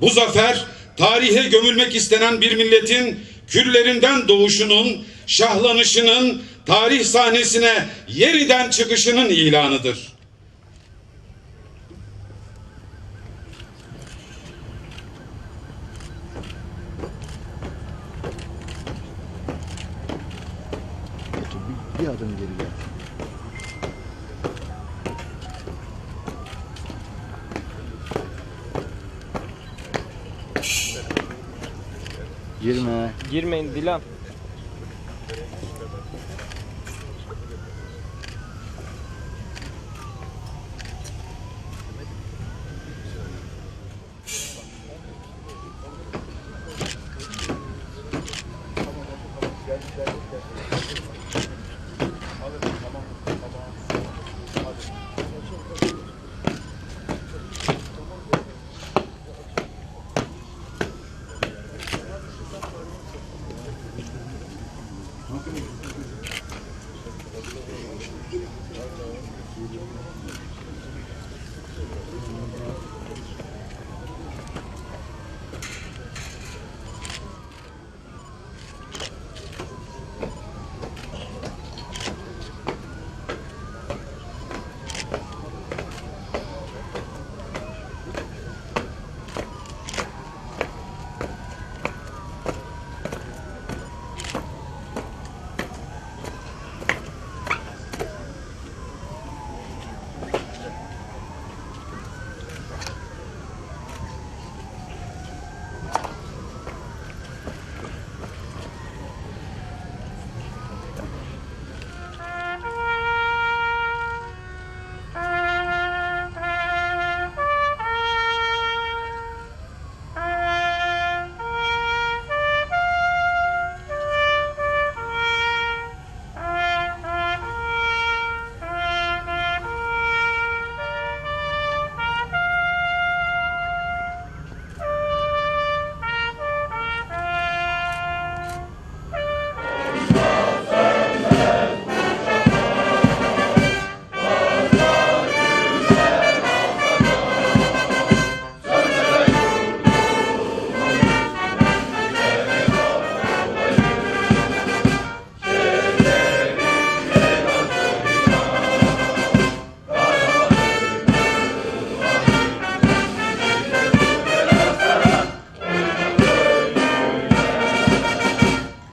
Bu zafer tarihe gömülmek istenen bir milletin küllerinden doğuşunun, şahlanışının, tarih sahnesine yeniden çıkışının ilanıdır. Bir, adım geri gel. Girme. Girmeyin Dilan.